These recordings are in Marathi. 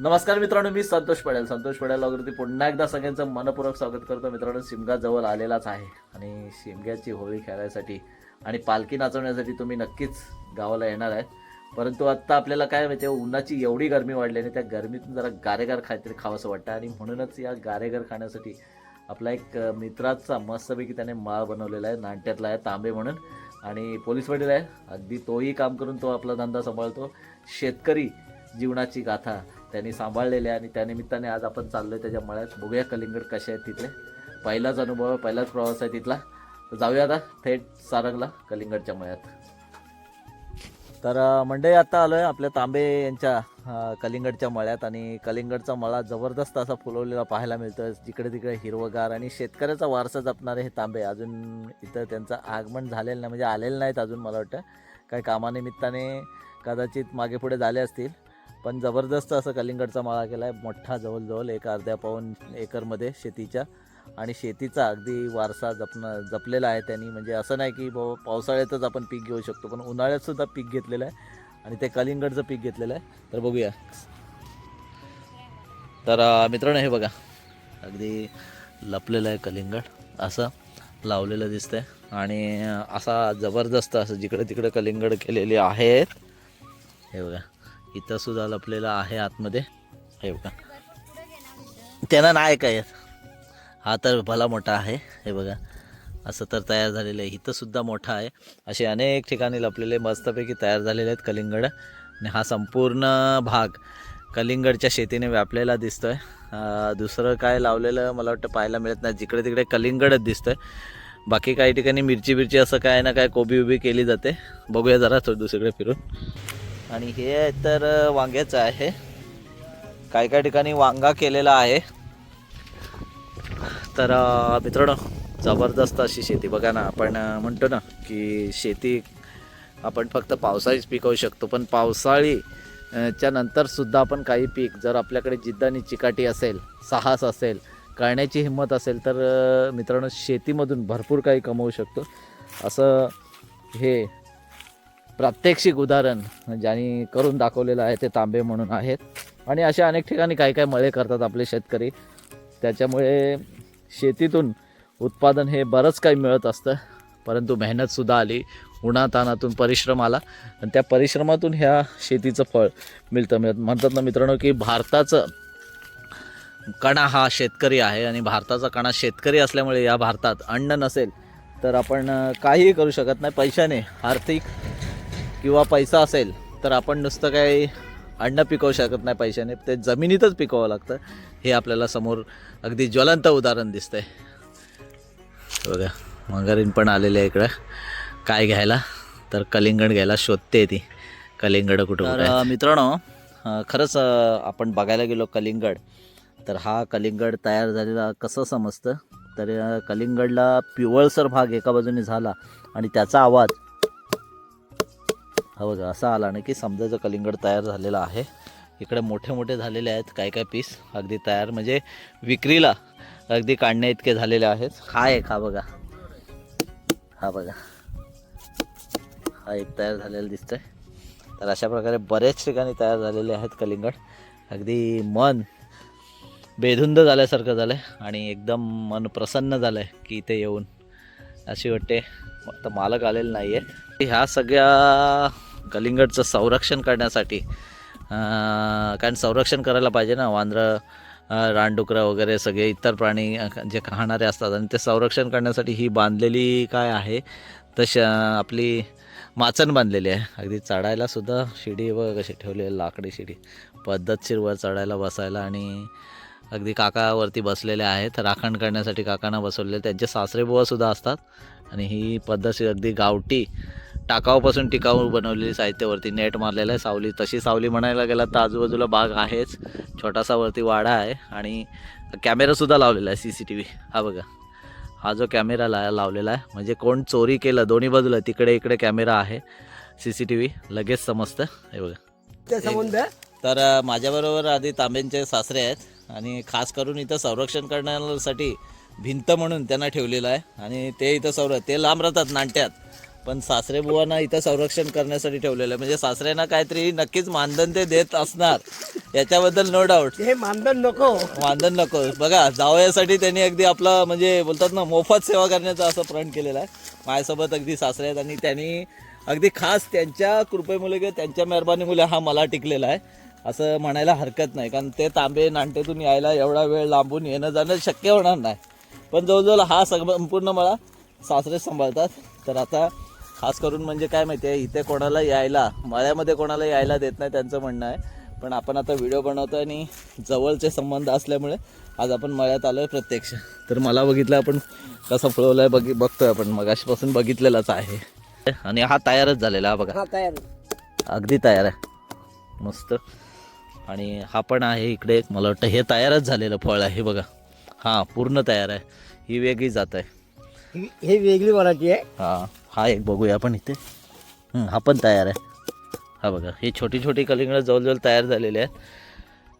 नमस्कार मित्रांनो मी संतोष पडेल. संतोष पडेल वगैरे पुन्हा एकदा सगळ्यांचं मनपूर्वक स्वागत करतो. मित्रांनो शिमगा जवळ आलेलाच आहे आणि शिमग्याची होळी खेळायसाठी आणि पालखी नाचवण्यासाठी तुम्ही नक्कीच गावाला येणार आहेत परंतु आत्ता आपल्याला काय माहिती आहे उन्हाची एवढी गरमी वाढली आणि त्या गरमीतून जरा गारेगार काहीतरी खावंसं वाटतं. आणि म्हणूनच या गारेगार खाण्यासाठी आपला एक मित्राचा मस्तपैकी त्याने माळ बनवलेला आहे नाट्यातला आहे तांबे म्हणून. आणि पोलीस वडील आहे. अगदी तोही काम करून तो आपला धंदा सांभाळतो. शेतकरी जीवनाची गाथा त्यांनी सांभाळलेले आहे आणि त्यानिमित्ताने आज आपण चाललोय त्याच्या मळ्यात. बघूया कलिंगड कसे आहेत तिथले. पहिलाच अनुभव आहे पहिलाच प्रवास आहे तिथला. तर जाऊया आता थेट सारंगला कलिंगडच्या मळ्यात. तर मंडळी आता आलोय आपल्या तांबे यांच्या कलिंगडच्या मळ्यात आणि कलिंगडचा मळा जबरदस्त असा फुलवलेला पाहायला मिळतोय. जिकडे तिकडे हिरवगार आणि शेतकऱ्याचा वारसा जपणारे हे तांबे अजून इथं त्यांचं आगमन झालेलं नाही म्हणजे आलेलं नाहीत अजून मला वाटतं. काही कामानिमित्ताने कदाचित मागे पुढे झाले असतील. पण जबरदस्त असं कलिंगडचा माळा केला आहे मोठा जवळजवळ एक अर्ध्या पाऊन एकरमध्ये शेतीच्या. आणि शेतीचा अगदी वारसा जपणं जपलेला आहे त्यांनी. म्हणजे असं नाही की बाबा पावसाळ्यातच आपण पीक घेऊ शकतो पण उन्हाळ्यातसुद्धा पीक घेतलेलं आहे. आणि ते कलिंगडचं पीक घेतलेलं आहे. तर बघूया. तर मित्रांनो हे बघा. अगदी लपलेलं आहे कलिंगड. असं लावलेलं दिसतंय. आणि असा जबरदस्त असं जिकडे तिकडे कलिंगड केलेली आहेत. हे बघा. इथं सुद्धा लपलेलं आहे आतमध्ये. हे बघा. त्यांना नाही काय येत. हा तर भला मोठा आहे. हे बघा. असं तर तयार झालेलं आहे. इथं सुद्धा मोठा आहे. असे अनेक ठिकाणी लपलेले मस्तपैकी तयार झालेले आहेत कलिंगड. आणि हा संपूर्ण भाग कलिंगडच्या शेतीने व्यापलेला दिसतोय. दुसरं काय लावलेलं मला वाटतं पाहायला मिळत नाही. जिकडे तिकडे कलिंगडच दिसतंय. बाकी काही ठिकाणी मिरची बिरची असं काय ना काय कोबी उबी केली जाते. बघूया जरा थोडं दुसरीकडे फिरून. आणि हे तर वांग्याचं आहे. काही काही ठिकाणी वांगा केलेला आहे. तर मित्रांनो जबरदस्त अशी शेती. बघा ना आपण म्हणतो ना की शेती आपण फक्त पावसाळीच पिकवू शकतो. पण पावसाळी च्या नंतरसुद्धा आपण काही पीक जर आपल्याकडे जिद्द आणि चिकाटी असेल साहस असेल करण्याची हिंमत असेल तर मित्रांनो शेतीमधून भरपूर काही कमवू शकतो. असं हे प्रात्यक्षिक उदाहरण ज्यांनी करून दाखवलेलं आहे ते तांबे म्हणून आहेत. आणि अशा अनेक ठिकाणी काही काही मळे करतात आपले शेतकरी. त्याच्यामुळे शेतीतून उत्पादन हे बरंच काही मिळत असतं. परंतु मेहनतसुद्धा आली. उन्हातानातून परिश्रम आला. आणि त्या परिश्रमातून ह्या शेतीचं फळ मिळतं. मिळत म्हणतात ना मित्रांनो की भारताचं कणा हा शेतकरी आहे आणि भारताचा कणा शेतकरी असल्यामुळे या भारतात अन्न नसेल तर आपण काहीही करू शकत नाही. पैशाने आर्थिक किंवा पैसा असेल तर आपण नुसतं काही अन्न पिकवू शकत नाही पैशाने. ते जमिनीतच पिकवावं लागतं. हे आपल्याला समोर अगदी ज्वलंत उदाहरण दिसतंय. बघा मंगारीन पण आलेले आहे इकडं. काय घ्यायला? तर कलिंगड घ्यायला शोधते ती. कलिंगड कुठं तर मित्रांनो खरंच आपण बघायला गेलो कलिंगड तर हा कलिंगड तयार झालेला कसं समजतं? तर कलिंगडला पिवळसर भाग एका बाजूने झाला आणि त्याचा आवाज हा बघा असा आला ना की समजायचं कलिंगड तयार झालेला आहे इकडे मोठे मोठे झालेले आहेत काय काय पीस अगदी तयार म्हणजे विक्रीला अगदी काढण्या इतके झालेले आहेत. हा एक हा बघा. हा बघा. हा एक तयार झालेला दिसतोय. तर अशा प्रकारे बरेच ठिकाणी तयार झालेले आहेत कलिंगड. अगदी मन बेधुंद झाल्यासारखं झालं आहे आणि एकदम मन प्रसन्न झालं आहे की इथे येऊन. अशी वाटते आता मालक आलेले नाही आहे ह्या सगळ्या कलिंगडचं संरक्षण करण्यासाठी कारण संरक्षण करायला पाहिजे ना वांद्रं रानडुकरं वगैरे सगळे इतर प्राणी जे खाणारे असतात आणि ते संरक्षण करण्यासाठी ही बांधलेली काय आहे तशा आपली माचण बांधलेली आहे. अगदी चढायलासुद्धा शिडी व कशी ठेवली आहे लाकडी शिडी. पद्धतशीर वर चढायला बसायला आणि अगदी काकावरती बसलेले आहेत. राखण करण्यासाठी काकांना बसवलेले त्यांचे सासरेबुवासुद्धा असतात. आणि ही पद्धतशीर अगदी गावठी टाकाऊपासून टिकाऊ बनवलेली साहित्यावरती नेट मारलेलं आहे. सावली तशी सावली म्हणायला गेला तर आजूबाजूला बाग आहेच. छोटासा वरती वाडा आहे आणि कॅमेरासुद्धा लावलेला आहे सी सी टी व्ही हा बघा. हा जो कॅमेरा ला लावलेला आहे. म्हणजे कोण चोरी केलं दोन्ही बाजूला तिकडे इकडे कॅमेरा आहे. सी सी टी व्ही लगेच समजतं हे. बघा तर माझ्याबरोबर आधी तांब्यांचे सासरे आहेत आणि खास करून इथं संरक्षण करण्यासाठी भिंत म्हणून त्यांना ठेवलेलं आहे. आणि ते इथं संर ते लांब राहतात नाट्यात. पण सासरे बुवांना इथं संरक्षण करण्यासाठी ठेवलेलं आहे. म्हणजे सासऱ्यांना काहीतरी नक्कीच मानधन ते देत असणार. याच्याबद्दल नो डाऊट हे मानधन नको. मानधन नको. बघा जावयासाठी त्यांनी अगदी आपला म्हणजे बोलतात ना मोफत सेवा करण्याचा असं प्रण केलेलं आहे. माझ्यासोबत अगदी सासरे आहेत आणि त्यांनी अगदी खास त्यांच्या कृपेमुळे किंवा त्यांच्या मेहरबानीमुळे हा मला टिकलेला आहे. असं म्हणायला हरकत नाही. कारण ते तांबे नांटेतून यायला एवढा वेळ लांबून येणं जाणं शक्य होणार नाही. पण जवळजवळ हा संपूर्ण मला सासरे सांभाळतात. तर आता खास करून म्हणजे काय माहिती आहे इथे कोणाला यायला मळ्यामध्ये कोणाला यायला देत नाही त्यांचं म्हणणं आहे. पण आपण आता व्हिडिओ बनवतो आणि जवळचे संबंध असल्यामुळे आज आपण मळ्यात आलो आहे प्रत्यक्ष. तर मला बघितलं आपण कसं फुलवलं आहे बघी बघतोय आपण. मगाशीपासून बघितलेलाच आहे. आणि हा तयारच झालेला हा बघा. तयार अगदी तयार आहे. मस्त. आणि हा पण आहे इकडे एक मला वाटतं हे तयारच झालेलं फळ आहे बघा. हां पूर्ण तयार आहे. ही वेगळी जात आहे. ही- वेगळी वराठी आहे. हा हा एक बघूया आपण इथे. हं, हा पण तयार आहे. हा बघा ही छोटी छोटी कलिंगडं जवळजवळ तयार झालेली आहेत.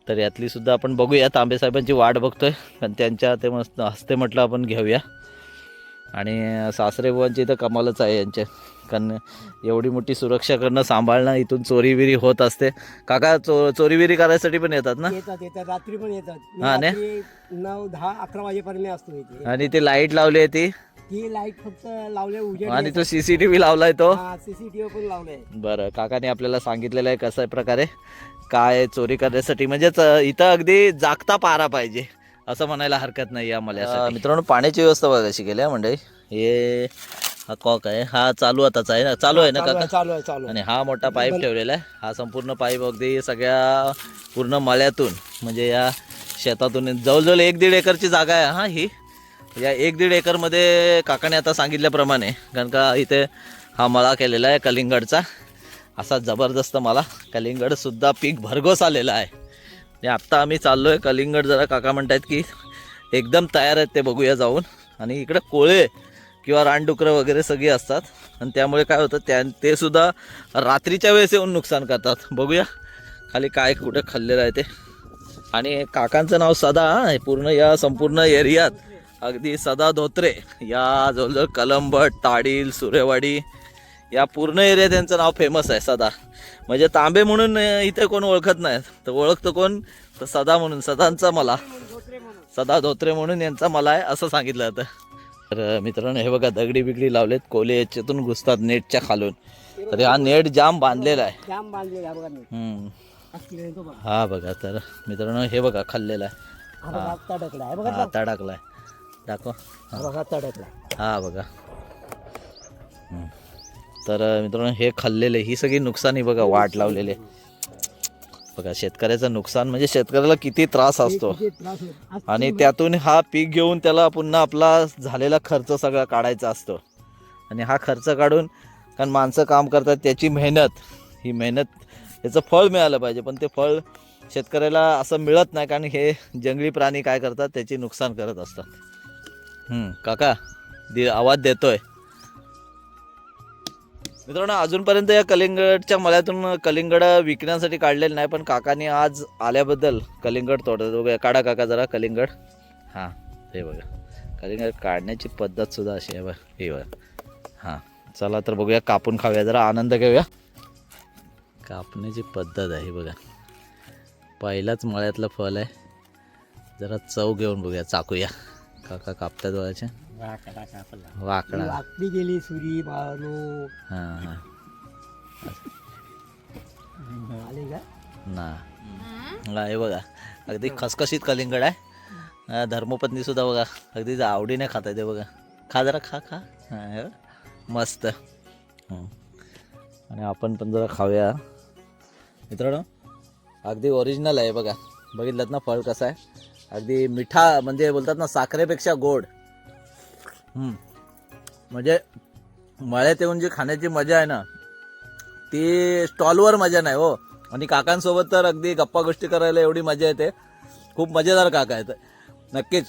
तर यातली सुद्धा आपण बघूया. तांबे साहेबांची वाट बघतोय. कारण त्यांच्या ते मस्त हस्ते म्हटलं आपण घेऊया. आणि सासरे बुवांची इथं कमालच आहे यांच्या कारण एवढी मोठी सुरक्षा करणं सांभाळणं इथून चोरीविरी होत असते. काका चो चोरीविरी करायसाठी पण येतात ना? येतात येतात. रात्री पण येतात. मी हा, ने? रात्री नऊ दहा अकरा वाजेपर्यंत असतो इथे. आणि ती लाइट लावली आहे ती. ती लाइट फक्त लावले उजेड आणि तो सी सी टी व्ही लावलाय तो. सीसीटीव्ही पण लावले. बरं काकाने आपल्याला सांगितलेलं आहे कसं प्रकारे? काय चोरी करण्यासाठी? म्हणजेच इथं अगदी जागता पारा पाहिजे असं म्हणायला हरकत नाही या मला मित्रांनो पाण्याची व्यवस्था बघा कशी केली आहे म्हणजे हे हा कॉक आहे. हा चालू आताच आहे ना? चालू आहे ना काका? चालू आहे चालू आहे. आणि हा मोठा पाईप ठेवलेला आहे. हा संपूर्ण पाईप अगदी सगळ्या पूर्ण मळ्यातून म्हणजे या शेतातून जवळजवळ एक दीड एकरची जागा आहे हा ही. या एक दीड एकरमध्ये काकाने आता सांगितल्याप्रमाणे कारण का इथे हा मळा केलेला आहे कलिंगडचा. असा जबरदस्त मला कलिंगडसुद्धा पीक भरघोस आलेला आहे. आणि आत्ता आम्ही चाललो आहे कलिंगड जरा काका म्हणतायत की एकदम तयार आहेत ते बघूया जाऊन. आणि इकडे कोळे किंवा रानडुकरं वगैरे सगळी असतात. आणि त्यामुळे काय होतं त्या ते सुद्धा रात्रीच्या वेळेस येऊन नुकसान करतात. बघूया खाली काय कुठं खाल्लेलं आहे ते. आणि काकांचं नाव सदा पूर्ण या संपूर्ण एरियात अगदी सदा धोत्रे. या जवळजवळ कलंबट ताडील सुरेवाडी या पूर्ण एरियात त्यांचं नाव फेमस आहे सदा. म्हणजे तांबे म्हणून इथे कोण ओळखत नाही तर ओळखतं कोण? तर सदा म्हणून सदांचा मला. सदा धोत्रे म्हणून यांचा मला आहे असं सांगितलं जातं. तर मित्रांनो हे बघा दगडी बिगडी लावलेत कोले याच्यातून घुसतात नेटच्या खालून. तर हा नेट जाम बांधलेला आहे. हा बघा तर मित्रांनो हे बघा खाल्लेला आहे. हा बघा दाखवा. हा. बघा तडकला हा बघा. हम्म. तर मित्रांनो हे खाल्लेले ही सगळी नुकसानी बघा वाट लावलेले. बघा शेतकऱ्याचं नुकसान म्हणजे शेतकऱ्याला किती त्रास असतो. किती त्रास होत. आज आणि त्यातून हा पीक घेऊन त्याला पुन्हा आपला झालेला खर्च सगळा काढायचा असतो. आणि हा खर्च काढून कारण माणसं काम करतात त्याची मेहनत ही मेहनत याचं फळ मिळालं पाहिजे. पण ते फळ शेतकऱ्याला असं मिळत नाही कारण हे जंगली प्राणी काय करतात त्याची नुकसान करत असतात. काका दि आवाज देतोय. मित्रांनो अजूनपर्यंत या कलिंगडच्या मळ्यातून कलिंगड विकण्यासाठी काढलेलं नाही पण काकाने आज आल्याबद्दल कलिंगड तोडत बघा काढा काका जरा कलिंगड. हां हे बघा. कलिंगड काढण्याची पद्धत सुद्धा अशी आहे बघ हे बघा. हां चला तर बघूया कापून खाऊया जरा आनंद घेऊया. कापण्याची पद्धत आहे बघा. पहिलाच मळ्यातलं फळ आहे. जरा चव घेऊन बघूया चाकूया. काका कापतात बघायचे? वाकडा कापला. वाकडा. वाकडी गेली सुरी मारू हां हां. आले का? ना. हा, बघा. अगदी खसखशीत कलिंगड आहे. धर्मपत्नी सुद्धा बघा. अगदी आवडीने खाता ते बघा. खा जरा खा खा. मस्त. हं. आणि आपण पण जरा खाऊया. मित्रांनो अगदी ओरिजिनल आहे बघा. बघितलं ना फळ कसं आहे? अगदी मिठा म्हणजे बोलतात ना साखरेपेक्षा गोड. म्हणजे मळ्यात येऊन जी खाण्याची मजा आहे ना ती स्टॉलवर मजा नाही हो. आणि काकांसोबत तर अगदी गप्पा गोष्टी करायला एवढी मजा येते. खूप मजेदार काका आहेत. नक्कीच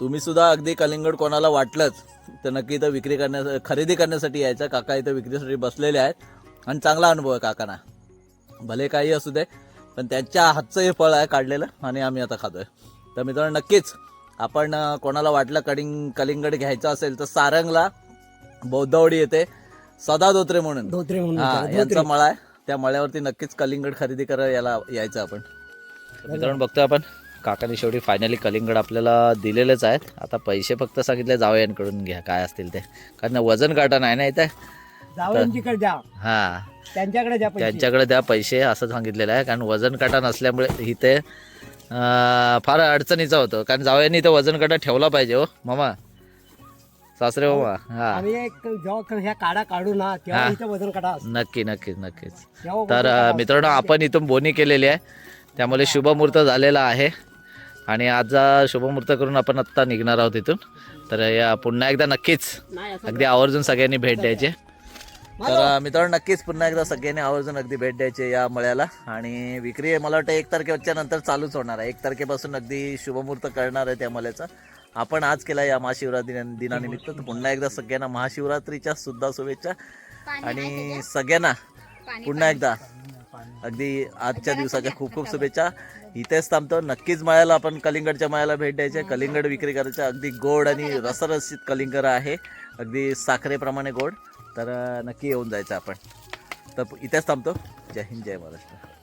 तुम्ही सुद्धा अगदी कलिंगड कोणाला वाटलंच तर नक्की इथं विक्री करण्या खरेदी करण्यासाठी यायचं. काका इथं विक्रीसाठी बसलेले आहेत. आणि चांगला अनुभव आहे काकांना. भले काही असू दे पण त्यांच्या हातचं हे फळ आहे काढलेलं आणि आम्ही आता खातोय. तर मित्रांनो नक्कीच आपण कोणाला वाटलं कलिंग कलिंगड घ्यायचं असेल तर सारंगला बौद्धवाडी येते. सदा धोत्रे म्हणून. धोत्रे म्हणून हा यांचा. मळा आहे. त्या मळ्यावरती नक्कीच कलिंगड खरेदी करा याला यायचं आपण. मित्रांनो बघतोय आपण. काकाने शेवटी फायनली कलिंगड आपल्याला दिलेलेच आहेत. आता पैसे फक्त सांगितले जावयांकडून घ्या काय असतील ते. कारण वजन काटा नाही ना इथे. जावयांच्याकडे द्या हा. त्यांच्याकडे द्या पैसे. त्यांच्याकडे द्या पैसे असं सांगितलेलं आहे. कारण वजन काटा नसल्यामुळे इथे अं, फार अडचणीचं होतं. कारण जावयांनी इथं वजन काटा ठेवला पाहिजे हो मामा. सासरे मामा हा. आणि एक जेव्हा ह्या काडा काढू ना तेव्हा हा. इथं वजन काढा असतो. नक्की नक्कीच नक्कीच. तेव्हा वजन तर अ. मित्रांनो आपण इथून बोनी केलेली आहे. त्यामुळे शुभमुहूर्त झालेला आहे. आणि आजचा शुभमुहूर्त करून आपण आत्ता निघणार आहोत इथून. तर या पुन्हा एकदा नक्कीच. नाही असं अगदी आवर्जून सगळ्यांनी भेट द्यायची. तर मित्रांनो नक्कीच पुन्हा एकदा सगळ्यांनी आवर्जून अगदी भेट द्यायची या मळ्याला. आणि विक्री मला वाटतं एक तारखेच्या नंतर चालूच होणार आहे. एक तारखेपासून अगदी शुभमुहूर्त करणार आहे त्या मळ्याचा. आपण आज केला या महाशिवरात्री दिनानिमित्त. पुन्हा एकदा सगळ्यांना महाशिवरात्रीच्या सुद्धा शुभेच्छा. आणि सगळ्यांना पुन्हा एकदा अगदी आजच्या दिवसाच्या खूप खूप शुभेच्छा. इथेच थांबतो. नक्कीच मळ्याला आपण कलिंगडच्या मळ्याला भेट द्यायची. कलिंगड विक्री करायचं अगदी गोड आणि रसरसीत कलिंगड आहे. अगदी साखरेप्रमाणे गोड. तर नक्की येऊन जायचं आपण. तर इथेच थांबतो. जय हिंद जय महाराष्ट्र.